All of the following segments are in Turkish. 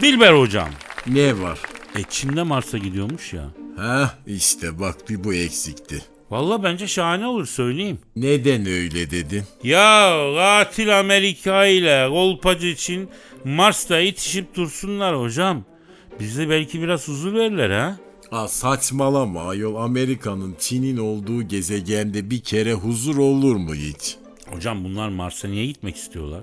Dilber hocam. Ne var? E Çin'de Mars'a gidiyormuş ya. Ha işte bak bir bu eksikti. Valla bence şahane olur söyleyeyim. Neden öyle dedin? Ya katil Amerika ile kolpacı Çin Mars'ta itişip dursunlar hocam. Bize belki biraz huzur verirler ha. Aa, saçmalama ayol Amerika'nın Çin'in olduğu gezegende bir kere huzur olur mu hiç? Hocam bunlar Mars'a niye gitmek istiyorlar?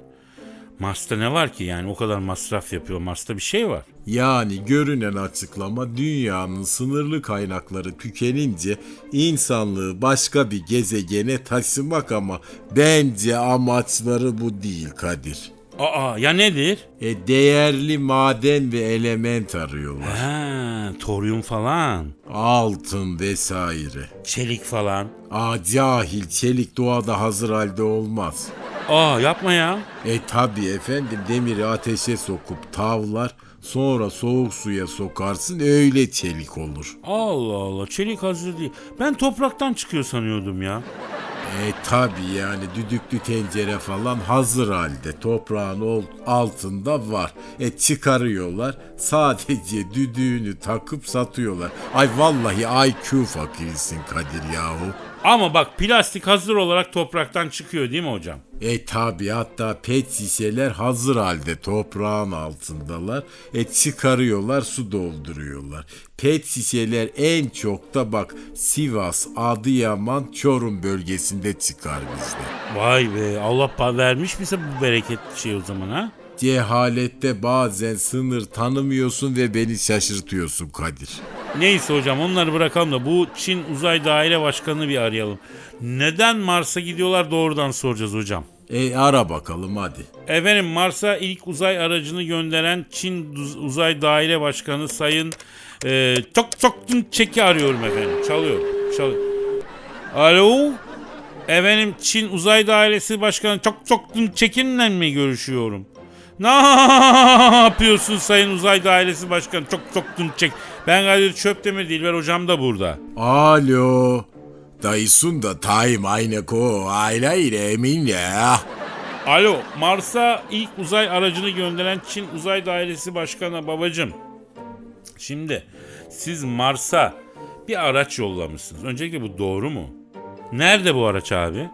Mars'ta ne var ki yani o kadar masraf yapıyor Mars'ta bir şey var. Yani görünen açıklama dünyanın sınırlı kaynakları tükenince insanlığı başka bir gezegene taşımak ama bence amaçları bu değil Kadir. Aa ya nedir? E değerli maden ve element arıyorlar. Ha, toryum falan, Altın vesaire. çelik falan. Aa cahil çelik doğada hazır halde olmaz. Aa yapma ya. E tabi efendim demiri ateşe sokup tavlar sonra soğuk suya sokarsın öyle çelik olur. Allah Allah çelik hazır değil. Ben topraktan çıkıyor sanıyordum ya. E tabi yani düdüklü tencere falan hazır halde toprağın altında var. E çıkarıyorlar sadece düdüğünü takıp satıyorlar. Ay vallahi IQ fakirsin Kadir yahu. Ama bak plastik hazır olarak topraktan çıkıyor değil mi hocam? E tabi hatta pet şişeler hazır halde toprağın altındalar. E çıkarıyorlar su dolduruyorlar. Pet şişeler en çok da bak Sivas, Adıyaman, Çorum bölgesinde çıkar bizde. Vay be Allah vermiş bize bu bereketli şey o zaman ha? Cehalette bazen sınır tanımıyorsun ve beni şaşırtıyorsun Kadir. Neyse hocam onları bırakalım da bu Çin Uzay Daire Başkanı'nı bir arayalım. Neden Mars'a gidiyorlar doğrudan soracağız hocam. E ara bakalım hadi. Efendim Mars'a ilk uzay aracını gönderen Çin Uzay Daire Başkanı Sayın e, Tok Tok Çek'i arıyorum efendim. Çalıyor. Çalıyor. Alo? Efendim Çin Uzay Dairesi Başkanı Tok Tok Çek'inle mi görüşüyorum? Ne yapıyorsun Sayın Uzay Dairesi Başkanı Tok Tok Çek? Ben Kadir Çöptemir Dilber hocam da burada. Alo. Dayısın da time aynı ko aile ile emin ya. Alo, Mars'a ilk uzay aracını gönderen Çin Uzay Dairesi Başkanı babacım. Şimdi siz Mars'a bir araç yollamışsınız. Öncelikle bu doğru mu? Nerede bu araç abi?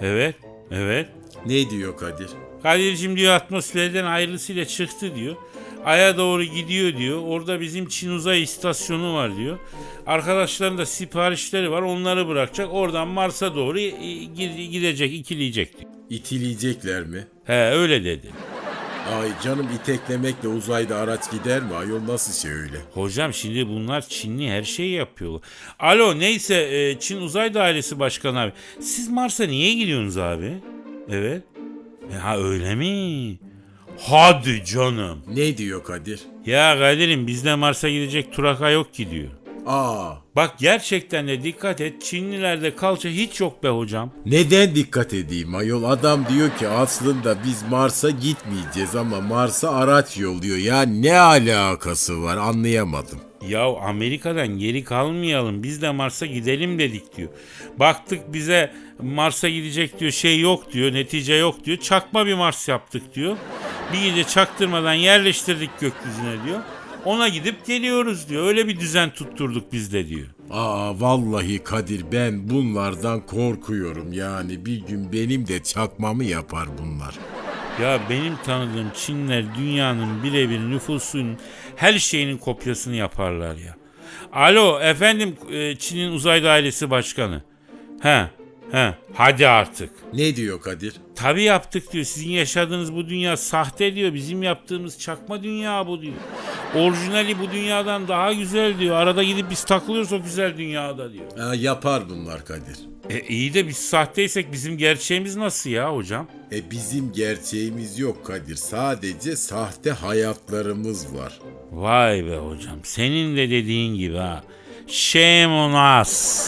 Evet, evet. Ne diyor Kadir? Kadir'cim diyor atmosferden ayrısıyla çıktı diyor. Aya doğru gidiyor diyor. Orada bizim Çin uzay istasyonu var diyor. Arkadaşların da siparişleri var. Onları bırakacak. Oradan Mars'a doğru e, gide- gidecek, ikileyecek diyor. İtileyecekler mi? He öyle dedi. Ay canım iteklemekle uzayda araç gider mi? Ayol nasıl şey öyle? Hocam şimdi bunlar Çinli her şeyi yapıyorlar. Alo neyse e, Çin Uzay Dairesi Başkanı abi. Siz Mars'a niye gidiyorsunuz abi? Evet. E, ha öyle mi? Hadi canım. Ne diyor Kadir? Ya Kadir'im bizde Mars'a gidecek Turaka yok ki diyor. Aa, Bak gerçekten de dikkat et Çinlilerde kalça hiç yok be hocam. neden dikkat edeyim ayol? Adam diyor ki aslında biz Mars'a gitmeyeceğiz ama Mars'a araç yolluyor. Ya ne alakası var anlayamadım. Ya Amerika'dan geri kalmayalım biz de Mars'a gidelim dedik diyor. Baktık bize Mars'a gidecek diyor şey yok diyor netice yok diyor. Çakma bir Mars yaptık diyor. Bir gece çaktırmadan yerleştirdik gökyüzüne diyor. Ona gidip geliyoruz diyor. Öyle bir düzen tutturduk biz de diyor. Aa vallahi Kadir ben bunlardan korkuyorum yani bir gün benim de çakmamı yapar bunlar. Ya benim tanıdığım Çinler dünyanın birebir nüfusunun her şeyinin kopyasını yaparlar ya. Alo efendim e, Çin'in uzay dairesi başkanı. He he hadi artık. Ne diyor Kadir? Tabi yaptık diyor. Sizin yaşadığınız bu dünya sahte diyor. Bizim yaptığımız çakma dünya bu diyor. Orijinali bu dünyadan daha güzel diyor. Arada gidip biz takılıyoruz o güzel dünyada diyor. Aa, yapar bunlar Kadir. E iyi de biz sahteysek bizim gerçeğimiz nasıl ya hocam? E bizim gerçeğimiz yok Kadir. Sadece sahte hayatlarımız var. Vay be hocam. Senin de dediğin gibi ha. Shame on us.